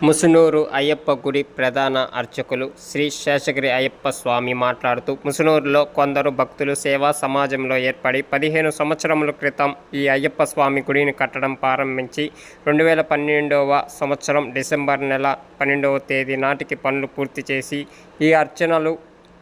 ముసునూరు అయ్యప్ప గుడి ప్రధాన అర్చకులు శ్రీ శేషగిరి అయ్యప్ప స్వామి మాట్లాడుతూ ముసునూరులో కొందరు భక్తులు సేవా సమాజంలో ఏర్పడి పదిహేను సంవత్సరముల క్రితం ఈ అయ్యప్ప స్వామి గుడిని కట్టడం ప్రారంభించి రెండు వేల పన్నెండవ సంవత్సరం డిసెంబర్ నెల పన్నెండవ తేదీ నాటికి పనులు పూర్తి చేసి ఈ అర్చనలు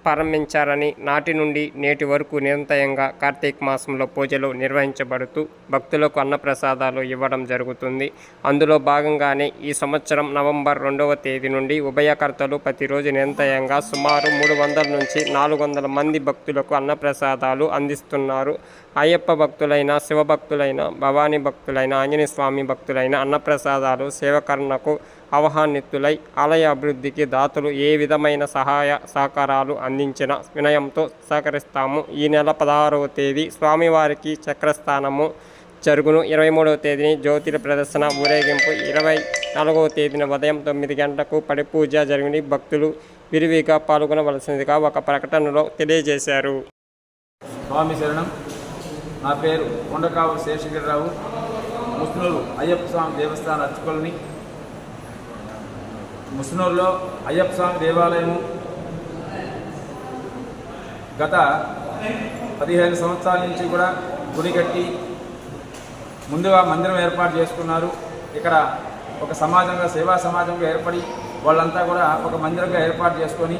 ప్రారంభించారని నాటి నుండి నేటి వరకు నిరంతరంగా కార్తీక మాసంలో పూజలు నిర్వహించబడుతూ భక్తులకు అన్నప్రసాదాలు ఇవ్వడం జరుగుతుంది. అందులో భాగంగానే ఈ సంవత్సరం నవంబర్ రెండవ తేదీ నుండి ఉభయకర్తలు ప్రతిరోజు నిరంతరంగా సుమారు మూడు వందల నుంచి నాలుగు వందల మంది భక్తులకు అన్నప్రసాదాలు అందిస్తున్నారు. అయ్యప్ప భక్తులైన శివభక్తులైన భవానీ భక్తులైన ఆంజనేయ స్వామి భక్తులైన అన్నప్రసాదాలు సేవకరణకు ఆహ్వానితులై ఆలయ అభివృద్ధికి దాతలు ఏ విధమైన సహాయ సహకారాలు అందించిన వినయంతో సహకరిస్తాము. ఈ నెల పదహారవ తేదీ స్వామివారికి చక్రస్థానము జరుగును. ఇరవై మూడవ తేదీని జ్యోతిల ప్రదర్శన ఊరేగింపు. ఇరవై నాలుగవ తేదీన ఉదయం తొమ్మిది గంటలకు పడిపూజ జరిగిన భక్తులు విరివిగా పాల్గొనవలసిందిగా ఒక ప్రకటనలో తెలియజేశారు. స్వామి శరణం. నా పేరు కొండకావు శేషగిరిరావు. ముస్నూరు అయ్యప్ప స్వామి దేవస్థాన అర్చకులని ముసునూరులో అయ్యప్ప స్వామి దేవాలయము గత పదిహేను సంవత్సరాల నుంచి కూడా గుడి కట్టి ముందుగా మందిరం ఏర్పాటు చేసుకున్నారు. ఇక్కడ ఒక సమాజంగా సేవా సమాజంగా ఏర్పడి వాళ్ళంతా కూడా ఒక మందిరంగా ఏర్పాటు చేసుకొని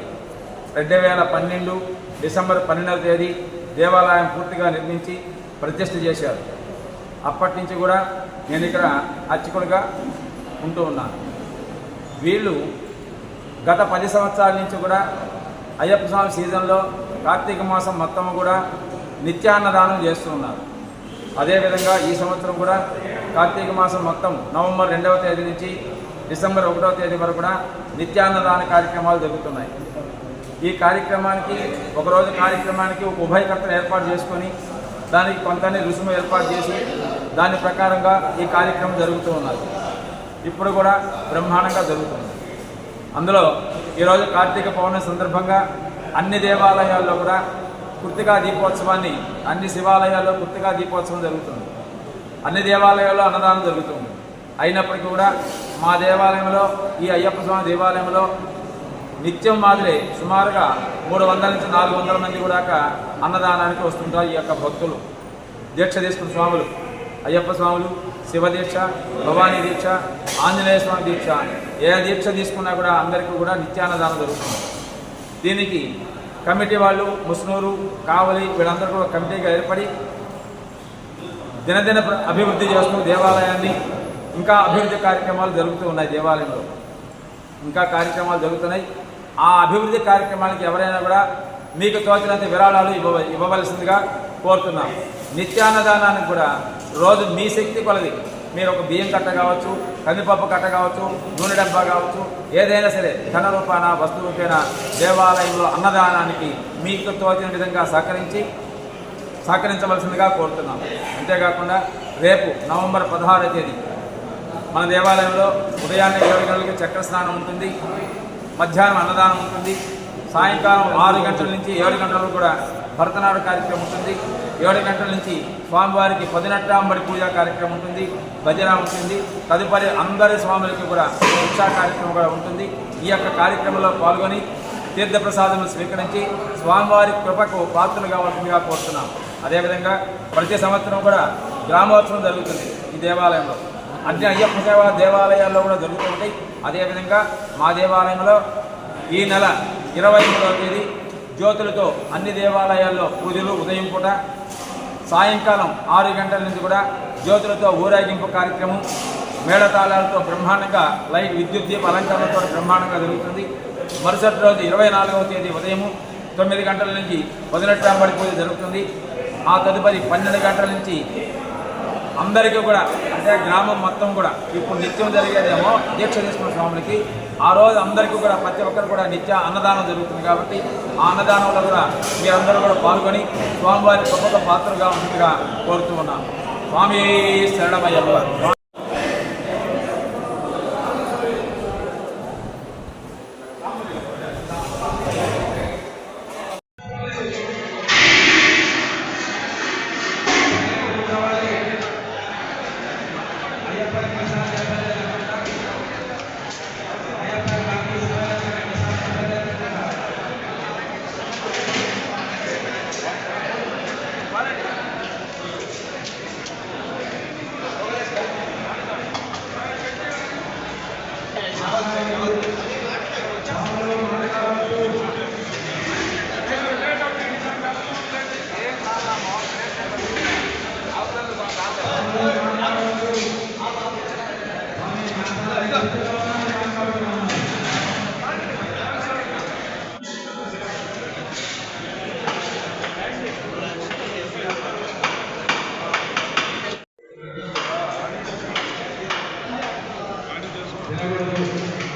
రెండు వేల పన్నెండు డిసెంబర్ పన్నెండవ తేదీ దేవాలయం పూర్తిగా నిర్మించి ప్రతిష్ఠ చేశారు. అప్పటి నుంచి కూడా నేను ఇక్కడ అర్చకుడిగా ఉంటూ ఉన్నాను. వీళ్ళు గత పది సంవత్సరాల నుంచి కూడా అయ్యప్ప స్వామి సీజన్లో కార్తీక మాసం మొత్తం కూడా నిత్యాన్నదానం చేస్తూ ఉన్నారు. అదేవిధంగా ఈ సంవత్సరం కూడా కార్తీక మాసం మొత్తం నవంబర్ రెండవ తేదీ నుంచి డిసెంబర్ ఒకటవ తేదీ వరకు కూడా నిత్యాన్నదాన కార్యక్రమాలు జరుగుతున్నాయి. ఈ కార్యక్రమానికి ఒకరోజు కార్యక్రమానికి ఒక ఉభయకర్తలు ఏర్పాటు చేసుకొని దానికి కొంతనే రుసుము ఏర్పాటు చేసి దాని ప్రకారంగా ఈ కార్యక్రమం జరుగుతూ ఉన్నది ఇప్పుడు కూడా బ్రహ్మాండంగా జరుగుతుంది. అందులో ఈరోజు కార్తీక పౌర్ణమి సందర్భంగా అన్ని దేవాలయాల్లో కూడా కృతికా దీపోత్సవాన్ని అన్ని శివాలయాల్లో కృతికా దీపోత్సవం జరుగుతుంది. అన్ని దేవాలయాల్లో అన్నదానం జరుగుతుంది. అయినప్పటికీ కూడా మా దేవాలయంలో ఈ అయ్యప్ప స్వామి దేవాలయంలో నిత్యం మాదిరి సుమారుగా మూడు వందల నుంచి నాలుగు వందల మంది కూడా అన్నదానానికి వస్తుంటారు ఈ యొక్క భక్తులు. దీక్ష తీసుకున్న స్వాములు అయ్యప్ప స్వాములు శివ దీక్ష భవానీ దీక్ష ఆంజనేయ స్వామి దీక్ష ఏ దీక్ష తీసుకున్నా కూడా అందరికీ కూడా నిత్యాన్నదానం జరుగుతుంది. దీనికి కమిటీ వాళ్ళు ముస్నూరు కావలి వీళ్ళందరూ కూడా కమిటీగా ఏర్పడి దినదిన అభివృద్ధి చేస్తూ దేవాలయాన్ని ఇంకా అభివృద్ధి కార్యక్రమాలు జరుగుతూ ఉన్నాయి దేవాలయంలో. ఇంకా కార్యక్రమాలు జరుగుతున్నాయి. ఆ అభివృద్ధి కార్యక్రమానికి ఎవరైనా కూడా మీకు తోచినంత విరాళాలు ఇవ్వ ఇవ్వవలసిందిగా కోరుతున్నాం. నిత్యాన్నదానానికి కూడా రోజు మీ శక్తి కొలది. మీరు ఒక బియ్యం కట్ట కావచ్చు కందిపప్పు కట్ట కావచ్చు నూనె డబ్బా కావచ్చు ఏదైనా సరే ధన రూపాన వస్తు రూపేణ దేవాలయంలో అన్నదానానికి మీకు తోచిన విధంగా సహకరించి సహకరించవలసిందిగా కోరుతున్నాం. అంతేకాకుండా రేపు నవంబర్ పదహారో తేదీ మన దేవాలయంలో ఉదయాన్నే ఏడు గంటలకి చక్ర స్నానం ఉంటుంది మధ్యాహ్నం అన్నదానం ఉంటుంది సాయంకాలం ఆరు గంటల నుంచి ఏడు గంటల కూడా భరతనాడు కార్యక్రమం ఉంటుంది. ఏడు గంటల నుంచి స్వామివారికి పదినట్టాంబడి పూజా కార్యక్రమం ఉంటుంది. భజన ఉంటుంది. తదుపరి అందరి స్వాములకి కూడా శిక్షా కార్యక్రమం కూడా ఉంటుంది. ఈ యొక్క కార్యక్రమంలో పాల్గొని తీర్థప్రసాదం స్వీకరించి స్వామివారి కృపకు పాత్రలు కావాల్సిందిగా కోరుతున్నాం. అదేవిధంగా ప్రతి సంవత్సరం కూడా గ్రామోత్సవం జరుగుతుంది ఈ దేవాలయంలో. అన్ని అయ్యప్ప సేవ దేవాలయాల్లో కూడా జరుగుతూ ఉంటాయి. అదేవిధంగా మా దేవాలయంలో ఈ నెల ఇరవై మూడవ తేదీ జ్యోతులతో అన్ని దేవాలయాల్లో పూజలు ఉదయం పూట సాయంకాలం ఆరు గంటల నుంచి కూడా జ్యోతులతో ఊరేగింపు కార్యక్రమం మేళతాళాలతో బ్రహ్మాండంగా లైట్ విద్యుత్ దీప అలంకరణతో బ్రహ్మాండంగా జరుగుతుంది. మరుసటి రోజు ఇరవై నాలుగవ తేదీ ఉదయము తొమ్మిది గంటల నుంచి పదినెట్టాంబడి పూజ జరుగుతుంది. ఆ తదుపరి పన్నెండు గంటల నుంచి అందరికీ కూడా అంటే గ్రామం మొత్తం కూడా. ఇప్పుడు నిత్యం జరిగేదేమో దీక్ష తీసుకున్న స్వాములకి ఆ రోజు అందరికీ కూడా ప్రతి ఒక్కరు కూడా నిత్య అన్నదానం జరుగుతుంది కాబట్టి ఆ అన్నదానంలో కూడా మీరందరూ కూడా పాల్గొని స్వామివారి గొప్ప పాత్రగా ఉంటుందిగా కోరుతూ ఉన్నాను. స్వామి శరణమయ్య Obrigado.